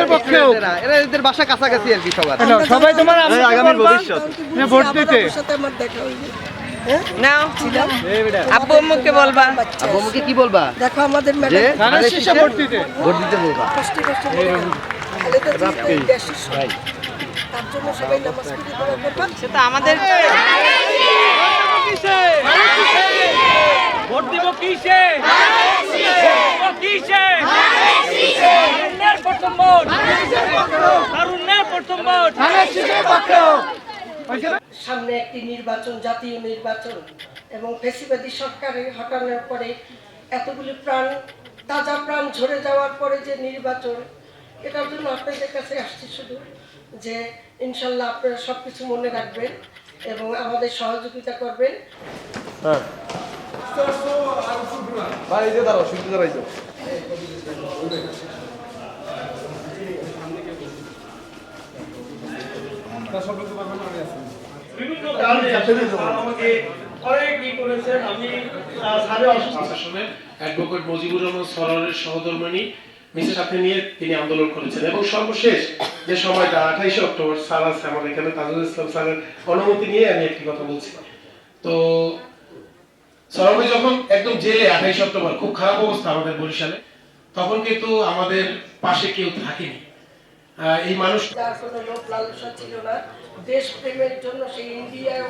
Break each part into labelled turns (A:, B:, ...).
A: শীষের পক্ষে হোক।
B: এরা এদের বাসা কাছাকাছি আর কি সবার।
A: সবাই তোমার
B: আগামী ভবিষ্যৎ।
A: ভোট দিতে।
C: আমার দেখা হইবে।
D: নাও। আব্বু আম্মুকে বলবা।
B: আব্বু আমাকে কি বলবা?
C: দেখো আমাদের ম্যাডাম
A: শীষে ভোট দিতে।
B: ভোট দিতে বলবা।
C: কষ্ট কষ্ট তার জন্য সবাই নামাজ পড়ে দোয়া করবা।
D: সে আমাদের
E: ভোট দিব কিসে ভোট দিব কিসে তারুণ্যের প্রথম ভোট তারুণ্যের প্রথম ভোট
A: ধানের শীষের পক্ষে হোক
C: সামনে একটি নির্বাচন জাতীয় নির্বাচন এবং ফেসিবাদী সরকারে হটানোর পরে এতগুলি প্রাণ তাজা প্রাণ ঝরে যাওয়ার পরে যে নির্বাচন এটার জন্য আপনাদের কাছে আসছি শুধু যে ইনশাল্লাহ আপনারা সব কিছু মনে রাখবেন এবং আমাদের সহযোগিতা করবেন।
F: বিভিন্ন কারণে আমাকে অনেক ই করেছেন? আমি আহ, অসুস্থ।
G: প্রশাসনের অ্যাডভোকেট মজিবুর রহমান সরোয়ারের সহধর্মিণী মিসের সাথে নিয়ে তিনি আন্দোলন করেছেন। এবং সর্বশেষ যে সময়টা আঠাইশে অক্টোবর স্যার আছে আমার এখানে তাজুল ইসলাম স্যারের অনুমতি নিয়ে আমি একটি কথা বলছি। তো সরবে যখন একদম জেলে আঠাইশে অক্টোবর খুব খারাপ অবস্থা আমাদের বরিশালে তখন কিন্তু আমাদের পাশে কেউ থাকেনি। এই মানুষ
C: যার কোনো লোক লালসা ছিল না। দেশ প্রেমের জন্য সেই ইন্ডিয়ায়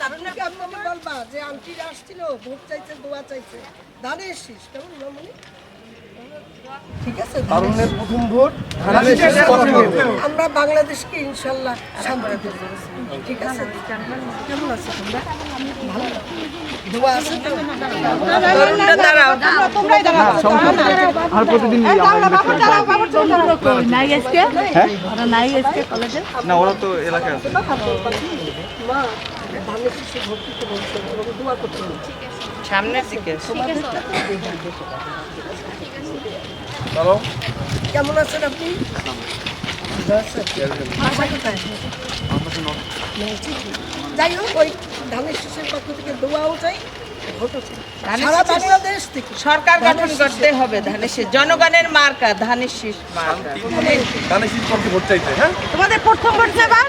C: তার বলবা যে আন্টিরা আসছিল ভোট চাইছে দোয়া চাইছে। ধানের শীষ কেমন
B: তারুণ্যের প্রথম ভোট ধানের শীষের পক্ষে হোক।
C: আমরা বাংলাদেশকে ইনশাল্লাহ শান্তি ঠিক আছে? কেমন আছে তোমরা? ভালো? দোয়া আছে তো?
D: তরুণরা দাঁড়াও।
B: আর প্রতিদিন না ওরা তো এলাকায় আছে।
C: মা ধানের শীষে ভোট দিতে দোয়া করতে
D: সামনের দিকে।
C: কেমন আছেন আপনি। যাই হোক ওই ধানের শেষের পক্ষ থেকে দোয়াও চাই। সারা বাংলাদেশ থেকে
D: সরকার গঠন করতে হবে ধানের শীষ। জনগণের মার্কা ধানের শীষ মার্কা।
H: তোমাদের প্রথম ভোট দেবা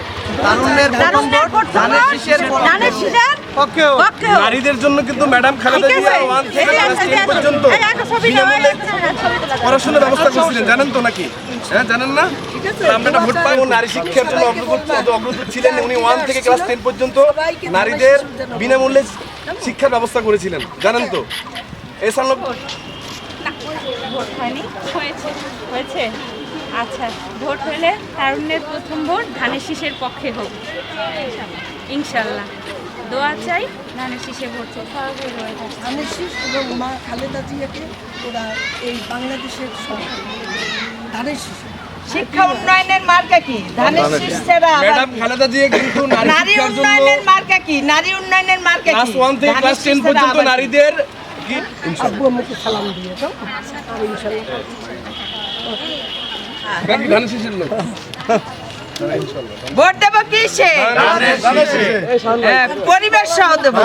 B: তারুণ্যের প্রথম ভোট ধানের শীষের
H: ধানের শীষের
A: পক্ষে হোক।
H: পক্ষে হোক।
I: নারীদের জন্য কিন্তু ম্যাডাম খালেদা জিয়া ওয়ান থেকে ক্লাস টেন পর্যন্ত
H: যাবে।
I: পড়াশোনার ব্যবস্থা করছিলেন জানেন তো নাকি? হ্যাঁ জানেন না? আমরা একটা ভোট পাই নারী শিক্ষার জন্য অগ্রগতি অগ্রগতি ছিলেন উনি ওয়ান থেকে ক্লাস টেন পর্যন্ত। নারীদের বিনামূল্যে শিক্ষার ব্যবস্থা করেছিলেন জানেন তো? এসান লোক
H: ভোট। হয়নি হয়েছে হয়েছে। আচ্ছা ভোট হলে তারুণ্যের প্রথম ভোট ধানের শীষের পক্ষে হোক। ইনশাল্লাহ। দোয়া চাই ধানের শীষে ভোট।
C: ধানের শীষ এবং মা খালেদা জিয়াকে ওরা এই বাংলাদেশের সরকার ধানের শীষ।
D: শিক্ষা উন্নয়নের মার্কা কি? ধানের শীষ
I: ম্যাডাম খালেদা দিয়ে কিন্তু নারী
D: উন্নয়নের মার্কা কি? নারী উন্নয়নের মার্কা
I: ক্লাস 1 থেকে ক্লাস
D: শীষ
I: টেন
D: ছাড়া
I: পর্যন্ত নারীদের কি?
C: আব্বু আম্মুকে সালাম দিয়ে দাও।
I: ইনশাআল্লাহ ধানের লোক?
D: ভোট দেবো কিসে? হ্যাঁ, পরিবেশ সহ দেবো।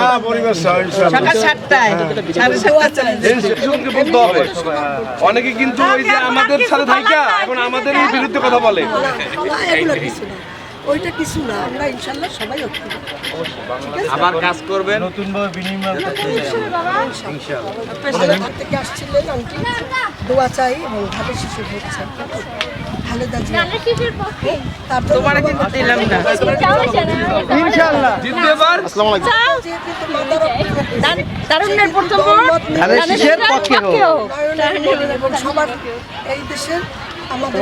D: সকাল সাতটায়। সাড়ে সাতটা চলে যাবে।
I: শিশুকে বলতে হবে। অনেকে কিন্তু ওই যে আমাদের সাথে থাকা এখন আমাদের বিরুদ্ধে কথা বলে।
C: ওইটা কিছু না আমরা ইনশাল্লাহ সবাই ঐক্য
B: আবার কাজ করবেন?
C: ভালো থেকে আসছিলেন আন্টি। দোয়া চাই এবং ধানের শিশু চাই খালেদা
D: তোমার কিন্তু দিলাম না।
A: ইনশাআল্লাহ।
I: জিতবে এবার
C: যে কিন্তু মাদার অফ
H: তারুণ্যের প্রথম ভোট
B: পক্ষে হোক।
C: সবার এই দেশের আমাদের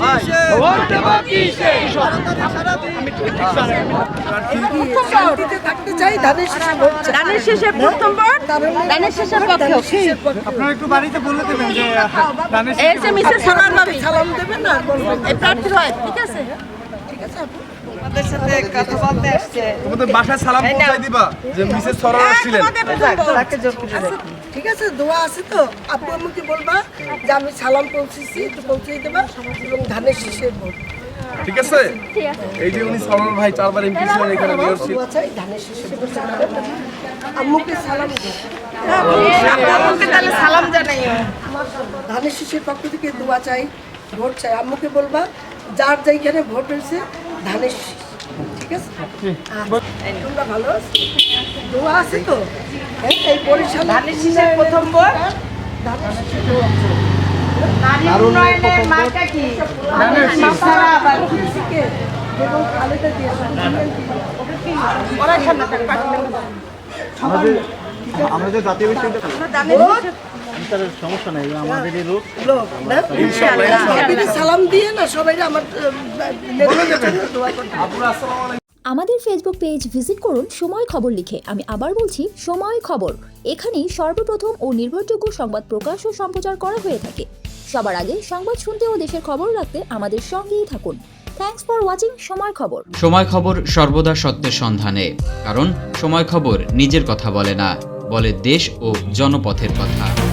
A: শীষে
C: থাকতে চাই ধানের শেষে
D: শেষে প্রথম ভোট ধানের শেষের পক্ষে।
A: আপনারা একটু বাড়িতে বলে দেবেন যে ধানের
D: যে মিসেস সালাম
C: দেবেন না?
D: এই প্রার্থী হয় ঠিক আছে? ঠিক আছে আসছে
I: তোমাদের বাসায় সালাম পৌঁছাই দিবা যে মিসেস সরোয়ার আসছিলেন।
D: তাকে যোগ করে
C: ঠিক আছে দোয়া আছে তো। আপু আমাকে বলবা যে আমি সালাম পৌঁছেছি একটু পৌঁছে দেবা এবং ধানের শীষের ভোট
I: ঠিক আছে? এই যে উনি সরোয়ার ভাই চারবার এমপি ছিলেন এখানে
C: ধানের শীষের ভোট আম্মুকে সালাম দেবো
D: তাহলে সালাম
C: ধানের শীষের পক্ষ থেকে দোয়া চাই ভোট চাই। আম্মুকে বলবা যার যেইখানে ভোট হয়েছে ধানের ঠিক আছে? আচ্ছা, তোমরা ভালো দোয়া আছে তো? এই বরিশাল
D: ধানের শীষের প্রথম ভোট
C: ধানের শীষের।
D: নারী উন্নয়নের মার্কা কি? সারা আবার
C: এবং খালেদা দিয়ে
D: ওরা সামনে থাক, পাশে থাক।
C: সবাইকে সালাম দিয়ে না সবাই আমার আহ, নেতাদের জন্য দোয়া করতে
J: আমাদের ফেসবুক পেজ ভিজিট করুন সময় খবর লিখে। আমি আবার বলছি সময় খবর। এখানেই সর্বপ্রথম ও নির্ভরযোগ্য সংবাদ প্রকাশ ও সম্প্রচার করা হয়ে থাকে। সবার আগে সংবাদ শুনতে ও দেশের খবর রাখতে আমাদের সঙ্গেই থাকুন। থ্যাঙ্কস ফর ওয়াচিং সময় খবর।
K: সময় খবর সর্বদা সত্যের সন্ধানে। কারণ সময় খবর নিজের কথা বলে না বলে দেশ ও জনপথের কথা।